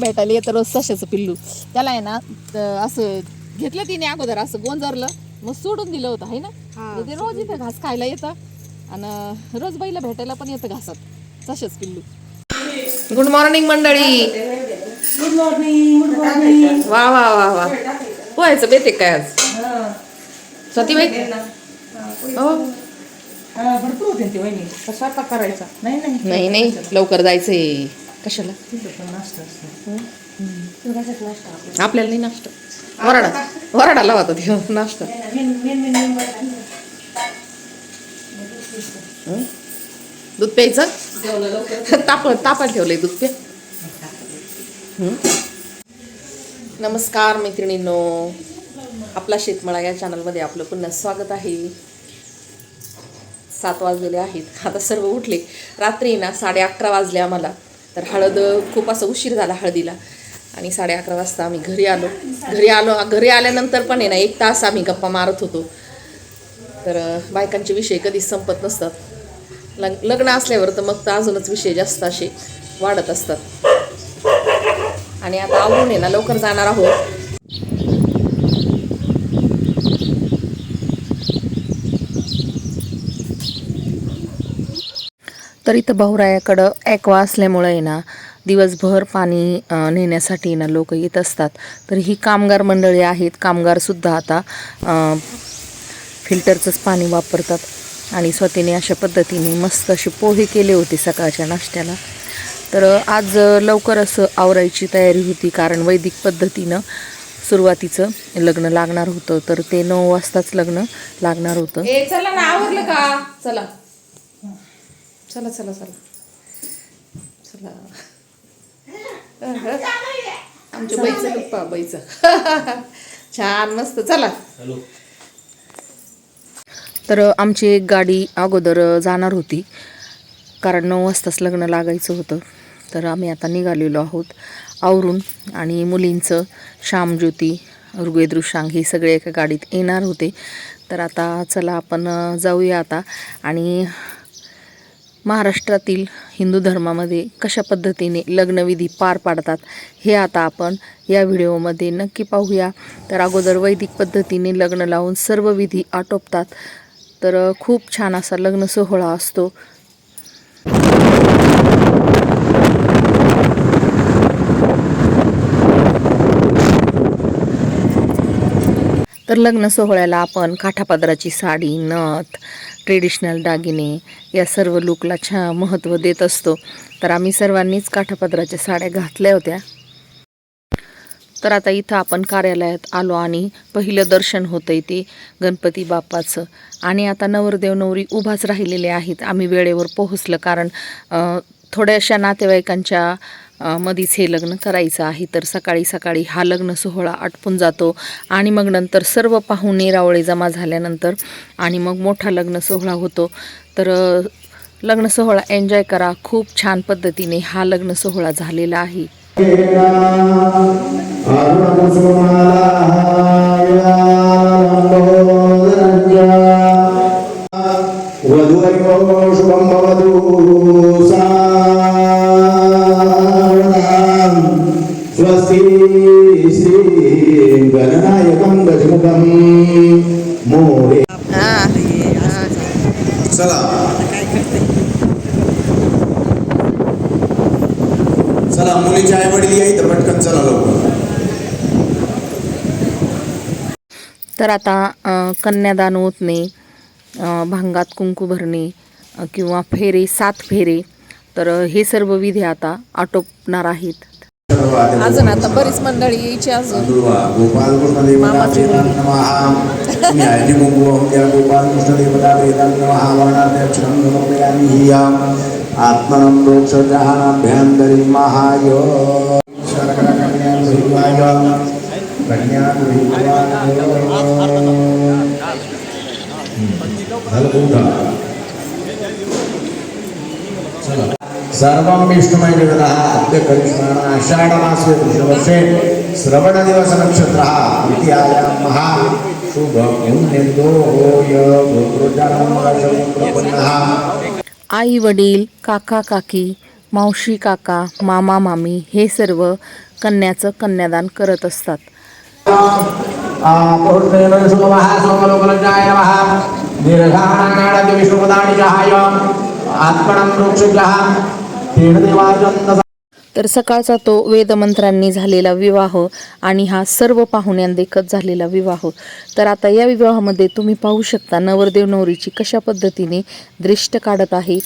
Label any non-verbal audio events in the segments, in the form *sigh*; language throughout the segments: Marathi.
भेटायला येतं रोज सशाचं पिल्लू. त्याला आहे ना असं घेतलं तिने अगोदर असं गोंजरलं मग सोडून दिलं होतं आहे ना? तर ते रोज इथं घास खायला येतं आणि रोज बाईला भेटायला पण येतं घासात सशाच पिल्लू. गुड मॉर्निंग मंडळी. गुड मॉर्निंग गुड मॉर्निंग वा वा वा वा. पोहायचं बेते काय आज? सतीबाई? हो भरपूर होते ते वहिनी. का स्वयंपाक करायचा. नाही नाही. नाही नाही. लवकर जायचंय. कशाला? नाश्ता आपल्याला नाही नाश्ता. वराडा. वराडा लावा ते नाश्ता. हं? दूध प्यायचं? ताप तापात ठेवलंय दूध प्या? नमस्कार मैत्रिणींनो. आपला शेतमळा या चॅनलमध्ये आपलं पुन्हा स्वागत आहे. सात वाजलेले आहेत. आता सर्व उठले. रात्री ना साडे अकरा वाजले आम्हाला. तर हळद खूप असं उशीर झाला हळदीला. आणि साडे अकरा वाजता आम्ही घरी आलो. घरी आलो घरी आल्यानंतर पण आहे ना एक तास आम्ही गप्पा मारत होतो. तर बायकांचे विषय कधीच संपत नसतात. लग लग्न असल्यावर तर मग तर अजूनच विषय जास्त असे वाढत असतात. आणि आता आवरून आहे ना लवकर जाणार आहोत. तर इथं भाऊरायाकडं ॲक्वा असल्यामुळं आहे ना दिवसभर पाणी नेण्यासाठी ना लोक येत असतात. तर ही कामगार मंडळी आहेत. कामगारसुद्धा आता फिल्टरचंच पाणी वापरतात. आणि स्वतःने अशा पद्धतीने मस्त असे पोहे केले होते सकाळच्या नाश्त्याला. तर आज लवकर असं आवरायची तयारी होती कारण वैदिक पद्धतीनं सुरुवातीचं लग्न लागणार होतं. तर ते नऊ वाजताच लग्न लागणार होतं. चला ना आवरलं का? चला. चला चला चला. चला. आमच्या बाईचं गप्पा बाईचं. *laughs* छान मस्त. चला. तर आमची एक गाडी अगोदर जाणार होती. कारण नऊ वाजताच लग्न लागायचं होतं. तर आम्ही आता निघालेलो आहोत आवरून. आणि मुलींचं श्यामज्योती ऋग्वेदृशांग हे सगळे एका गाडीत येणार होते. तर आता चला आपण जाऊया आता. आणि महाराष्ट्रातील हिंदू धर्मामध्ये कशा पद्धतीने लग्नविधी पार पाडतात हे आता आपण या व्हिडिओमध्ये नक्की पाहूया. तर अगोदर वैदिक पद्धतीने लग्न लावून सर्व विधी आटोपतात. तर खूप छान असा लग्न सोहळा असतो. तर लग्न सोहळ्याला आपण काठापादराची साडी नथ ट्रेडिशनल दागिने या सर्व लुकला छा महत्त्व देत असतो. तर आम्ही सर्वांनीच काठापादराच्या साड्या घातल्या होत्या. तर आता इथं आपण कार्यालयात आलो आणि पहिलं दर्शन होतं ते गणपती बाप्पाचं. आणि आता नवरदेव नवरी उभाच राहिलेले आहेत. आम्ही वेळेवर पोहोचलं कारण थोड्याशा नातेवाईकांच्या मधीच हे लग्न करायचं आहे. तर सकाळी सकाळी हा लग्न सोहळा आटपून जातो आणि मग नंतर सर्व पाहुणे रावळे जमा झाल्यानंतर आणि मग मोठा लग्न सोहळा होतो. तर लग्न सोहळा एन्जॉय करा. खूप छान पद्धतीने हा लग्न सोहळा झालेला आहे. वधूवरिवो भवतु सा स्वस्ति श्री गणनायकं गजमुखं मोरे चला चला मुलीच्या आई वडील येईल तर पटकन चला लवकर तर आता कन्यादान ओतणे भांगात कुंकू भरणे किंवा फेरे सात फेरे तर हे सर्व विधी आता आटोपणार आहेत. अजून आता बरीच मंडळी यायची अजून. देवता वेदांत नमः. न्यायजी कुंकुम या गोपाल कृष्ण देवता वेदांत नमः. वर्णाध्यक्षरं समर्पयामि ह्याम् आत्मनं मोक्षजहानाभ्यन्तरी महाय. शरकरकन्या गृहीवाय कन्या करिष्माण आषाढमासे कृष्णवर्षे श्रवणदिवसनक्षत्रः इति आयां महा शुभ पुण्यन्दोय गोत्रोजानमशमुद्रपुण्यः आई वडील काका काकी मावशी काका मामा मामी हे सर्व कन्याचं कन्यादान करत असतात. विष्णुपदानि जहाय आत्मनं वृक्षजः तर सकाळचा तो वेदमंत्रांनी झालेला विवाह आणि हा सर्व पाहुण्यांदेखत झालेला विवाह. तर आता या विवाहामध्ये तुम्ही पाहू शकता नवरदेव नवरीची कशा पद्धतीने दृष्ट काढत आहे.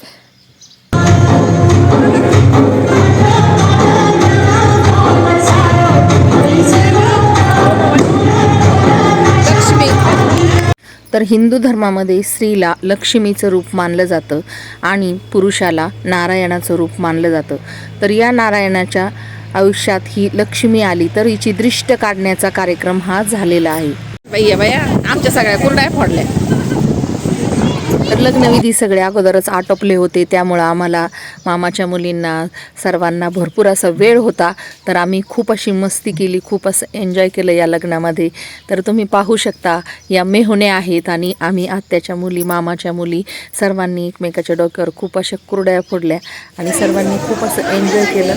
तर हिंदू धर्मामध्ये स्त्रीला लक्ष्मीचं रूप मानलं जातं आणि पुरुषाला नारायणाचं रूप मानलं जातं. तर या नारायणाच्या आयुष्यात ही लक्ष्मी आली तर हिची दृष्ट काढण्याचा कार्यक्रम हा झालेला आहे. भैया भैया आमच्या सगळ्या कुरड्या फोडल्या. तर लग्नविधी सगळे अगोदरच आटोपले होते. त्यामुळं आम्हाला मामाच्या मुलींना सर्वांना भरपूर असा वेळ होता. तर आम्ही खूप अशी मस्ती केली खूप असं एन्जॉय केलं या लग्नामध्ये. तर तुम्ही पाहू शकता या मेहुणे आहेत आणि आम्ही आत्याच्या मुली मामाच्या मुली सर्वांनी एकमेकाच्या डोक्यावर खूप अशा कुरड्या फोडल्या आणि सर्वांनी खूप असं एन्जॉय केलं.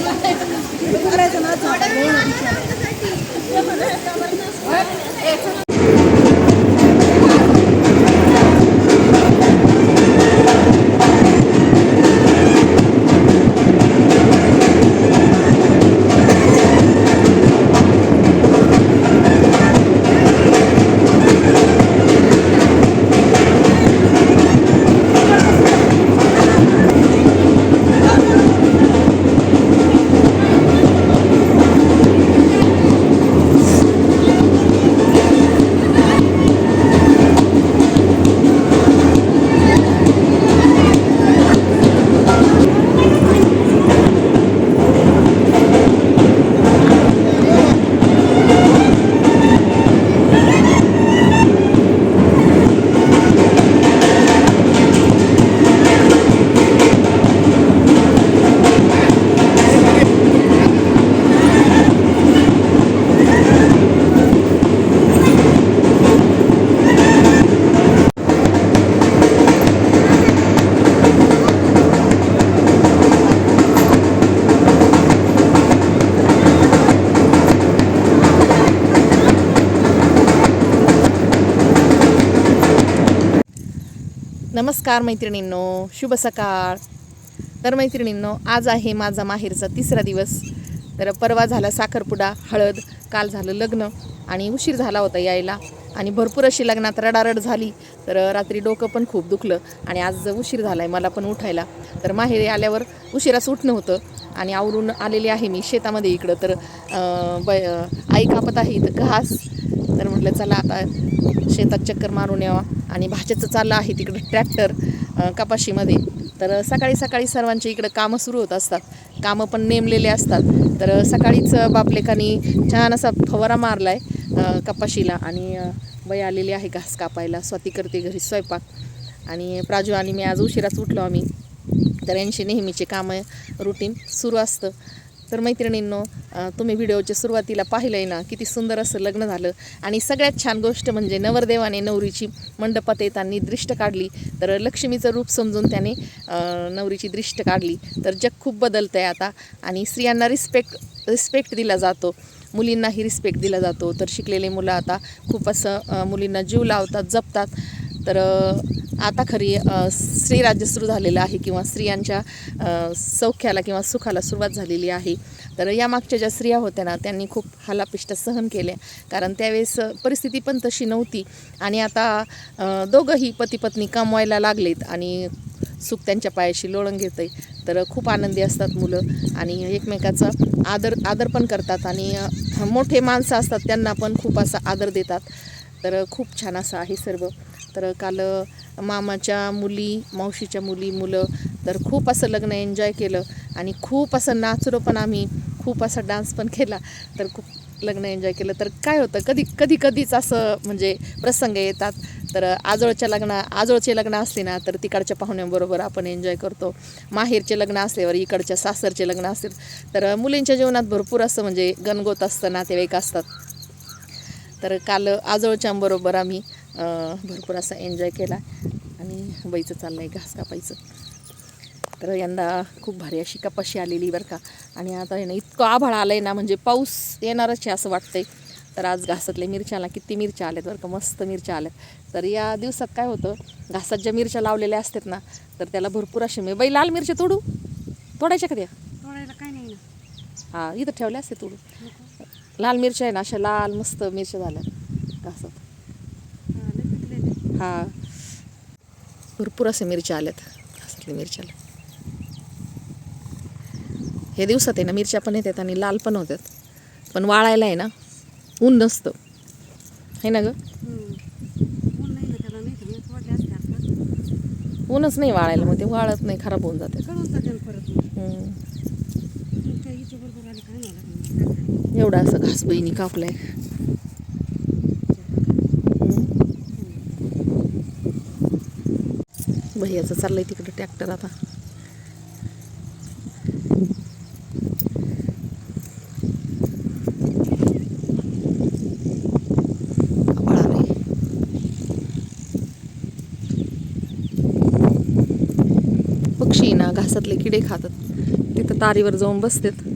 नमस्कार मैत्रिणींनो शुभ सकाळ. तर मैत्रिणींनो आज आहे माझा माहेरचा तिसरा दिवस. तर परवा झाला साखरपुडा हळद काल झालं लग्न आणि उशीर झाला होता यायला. आणि भरपूर अशी लग्नात रडारड झाली. तर रात्री डोकं पण खूप दुखलं आणि आज उशीर झाला आहे मला पण उठायला. तर माहेरी आल्यावर उशिराच उठणं होतं आणि आवरून आलेली आहे मी शेतामध्ये इकडं. तर ब आई कापत आहे इथं घास. तर म्हटलं चला आता शेतात चक्कर मारून यावा. आणि भाज्याचं चाललं आहे तिकडं ट्रॅक्टर कपाशीमध्ये. तर सकाळी सकाळी सर्वांच्या इकडं कामं सुरू होत असतात. कामं पण नेमलेले असतात. तर सकाळीच बापलेकानी छान असा फवारा मारला आहे कपाशीला. आणि बाई आलेली आहे घास कापायला. स्वाती करते घरी स्वयंपाक. आणि प्राजू आणि मी आज उशिराच उठलो आम्ही. तर यांची नेहमीचे कामं रुटीन सुरू असतं. तर मैत्रिणींनो तुम्ही व्हिडिओच्या सुरुवातीला पाहिलं आहे ना किती सुंदर असं लग्न झालं. आणि सगळ्यात छान गोष्ट म्हणजे नवरदेवाने नवरीची मंडपात येताना दृष्ट काढली. तर लक्ष्मीचं रूप समजून त्याने नवरीची दृष्ट काढली. तर जग खूप बदलतं आहे आता. आणि स्त्रियांना रिस्पेक्ट रिस्पेक्ट दिला जातो. मुलींनाही रिस्पेक्ट दिला जातो. तर शिकलेले मुलं आता खूप असं मुलींना जीव लावतात जपतात. तर आता खरी स्त्रीराज्य सुरू झालेलं आहे किंवा स्त्रियांच्या सौख्याला किंवा सुखाला सुरुवात झालेली आहे. तर या मागच्या ज्या स्त्रिया होत्या ना त्यांनी खूप हालापिष्ट सहन केल्या कारण त्यावेळेस परिस्थिती पण तशी नव्हती. आणि आता दोघंही पती पत्नी कमवायला लागलेत आणि सुख त्यांच्या पायाशी लोळण घेतं आहे तर खूप आनंदी असतात मुलं आणि एकमेकाचा आदर आदर पण करतात आणि मोठे माणसं असतात त्यांना पण खूप असा आदर देतात. तर खूप छान असं आहे सर्व. तर काल मामाच्या मुली मावशीच्या मुली मुलं तर खूप असं लग्न एन्जॉय केलं आणि खूप असं नाचलो पण आम्ही. खूप असा डान्स पण केला तर खूप लग्न एन्जॉय केलं. तर काय होतं कधी कधी कधीच असं म्हणजे प्रसंग येतात. तर आजोळच्या लग्न आजोळचे लग्न असले ना तर तिकडच्या पाहुण्यांबरोबर आपण एन्जॉय करतो. माहेरचे लग्न असल्यावर इकडच्या सासरचे लग्न असतील. तर मुलींच्या जीवनात भरपूर असं म्हणजे गणगोत असतं नातेवाईक असतात. तर काल आजोळच्यांबरोबर आम्ही भरपूर असा एन्जॉय केला. आणि बाईचं चाललं आहे घास कापायचं. तर यंदा खूप भारी अशी कपाशी आलेली बरं का. आणि आता ना इतकं आभाळ आलं आहे ना म्हणजे पाऊस येणारच आहे असं वाटतंय. तर आज घासातल्या मिरच्याला किती मिरच्या आल्यात बरं का मस्त मिरच्या आल्यात. तर या दिवसात काय होतं घासात ज्या मिरच्या लावलेल्या असतात ना तर त्याला भरपूर असे मी बाई लाल मिरच्या तोडू? तोडायच्या का त्या? तोडायला काय नाही हां इथं ठेवल्या असते तोडू लाल मिरच्या आहे ना अशा लाल मस्त मिरच्या झाल्या घासात. हा. भरपूर असे मिरच्या आल्यात. घासातल्या मिरच्याला हे दिवसात आहे ना मिरच्या पण येतात आणि लाल पण होतात. पण वाळायला आहे ना ऊन नसतं. आहे ना ग? ऊनच नाही वाळायला मग ते वाळत नाही खराब होऊन जाते. एवढा असं घास बहिणी कापलाय. भैयाचं चाललंय तिकडं ट्रॅक्टर आता. पक्षी ना घासातले किडे खातात. तिथं तारीवर जाऊन बसतात.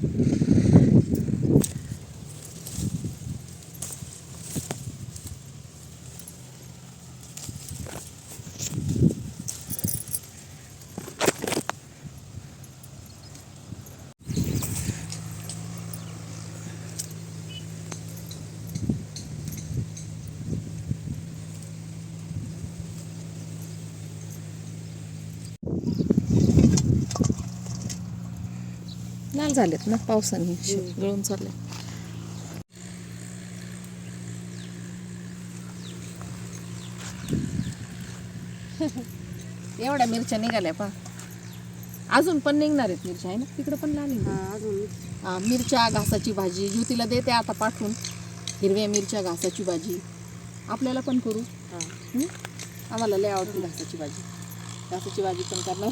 लाल झालेत ना पावसाने. गळून चालले *laughs* एवढ्या मिरच्या निघाल्या पा अजून पण निघणार आहेत मिरच्या आहे ना? तिकडे पण लाल आहे ना. हा अजून. हा, मिरच्या घासाची भाजी ज्योतीला देते आता पाठवून. हिरव्या मिरच्या घासाची भाजी. आपल्याला पण करू? आम्हाला लय आवडते घासाची भाजी. घासाची भाजी पण करणार.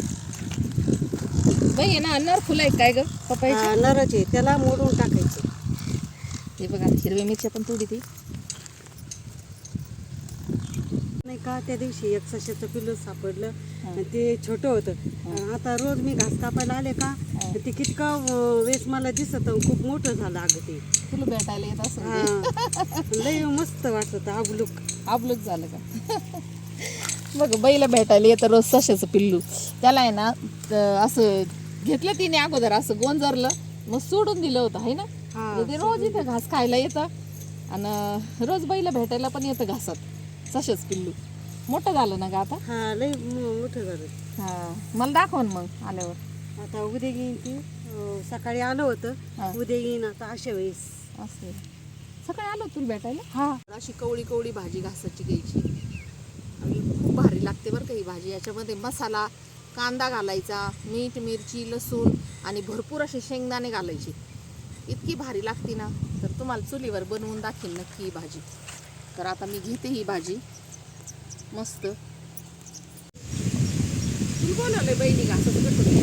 *laughs* बाई आहे ना अन्नावर फुलं आहेत काय ग? पपायची हा, नरच आहे त्याला मोडून टाकायचं. हे बघा हिरव्या मिरच्या पण थोडी ती. नाही का त्या दिवशी एक सशाचं पिल्लू सापडलं. आणि ते छोटं होतं. आता रोज मी घास कापायला आले का ते कितका अं, वेळेस मला दिसत खूप मोठं झालं अगं ते. तुला भेटायला येत असं हा. लय मस्त वाटत आबलूक आपलंच झालं का? बघ बैला भेटायला येतं रोज सशाचं पिल्लू. त्याला आहे ना त- असं घेतलं तिने अगोदर असं गोंजरलं मग सोडून दिलं होतं आहे ना? हा, म्हणजे ते रोज इथं घास खायला येतं आणि रोज बैला भेटायला पण येतं घासात सशाच पिल्लू. मोठं झालं ना ग आता? हा लय मो- मोठं झालं. हा मला दाखव ना मग आल्यावर. आता उद्या येईन ती. अं, सकाळी आलं हा. होतं उद्या येईन आता अशा वेळेस. असं सकाळी आलो तुला भेटायला? हा. अशी कवळी कवळी भाजी घासाची घ्यायची. आणि खूप भारी लागते बरं का ही भाजी. याच्यामध्ये मसाला कांदा घालायचा मीठ मिरची लसूण आणि भरपूर असे शेंगदाणे घालायचे. इतकी भारी लागते ना तर तुम्हाला चुलीवर बनवून दाखवेल नक्की ही भाजी. तर आता मी घेते ही भाजी. मस्त. तुला बोलवलंय बहिणी घासाचं कटून